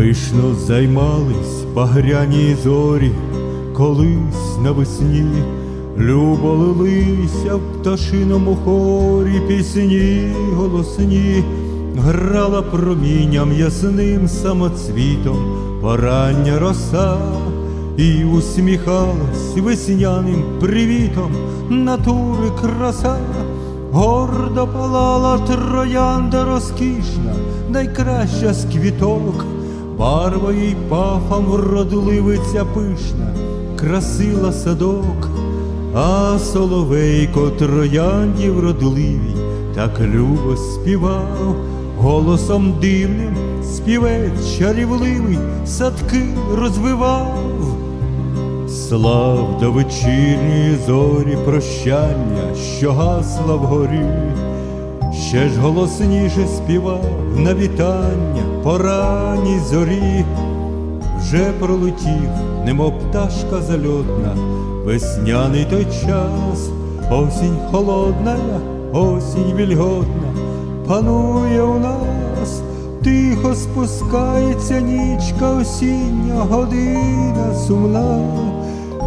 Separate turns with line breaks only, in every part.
Пишно займались багряні зорі, колись навесні, любо лилися в пташиному хорі пісні голосні, грала промінням ясним самоцвітом порання роса, і усміхалась весняним привітом. Натури краса. Гордо палала троянда розкішна, найкраща з квіток, барва їй пафом вродливиця пишна, красила садок, а соловейко троянді вродливій, так любо співав, голосом дивним співець чарівливий садки розвивав. Слав до вечірньої зорі прощання, що гасла вгорі, ще ж голосніше співав на вітання пораній зорі, вже пролетів, немов пташка зальотна, весняний той час, осінь холодна, осінь вільготна, панує у нас, тихо спускається нічка осіння година сумна.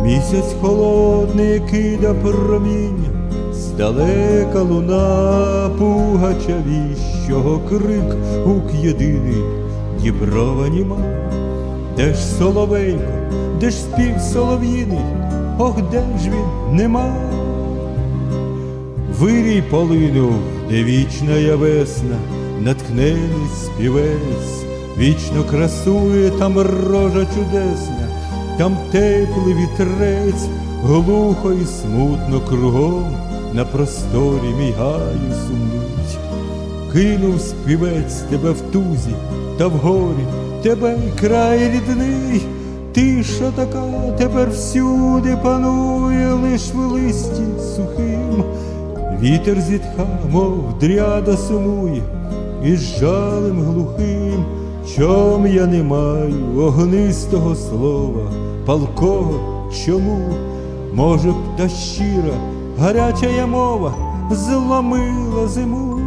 Місяць холодний кида проміння, здалека луна пугача віщого крик гук єдиний, діброва німа. Де ж соловейко, де ж спів солов'їний, ох, де ж він нема? Вирій полинув, де вічна я весна, наткнений співець, вічно красує там рожа чудесна, там теплий вітрець, глухо і смутно кругом на просторі мій гаю сумнуть. Кинув співець тебе в тузі та в горі, тебе край рідний, тиша така тепер всюди панує лиш в листі сухим. Вітер зітха, мов дряда сумує, і з жалем глухим, чом я не маю огнистого слова, палкого чому, може б та щира, гаряча мова зломила зиму.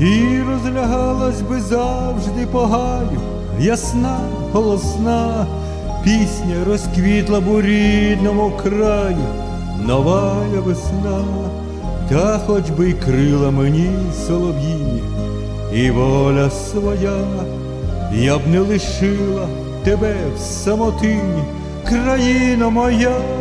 І розлягалась би завжди по гаю, ясна, голосна, пісня розквітла б у рідному краю, новая весна, та хоч би й крила мені солов'їні, і воля своя, я б не лишила тебе в самотині, країна моя.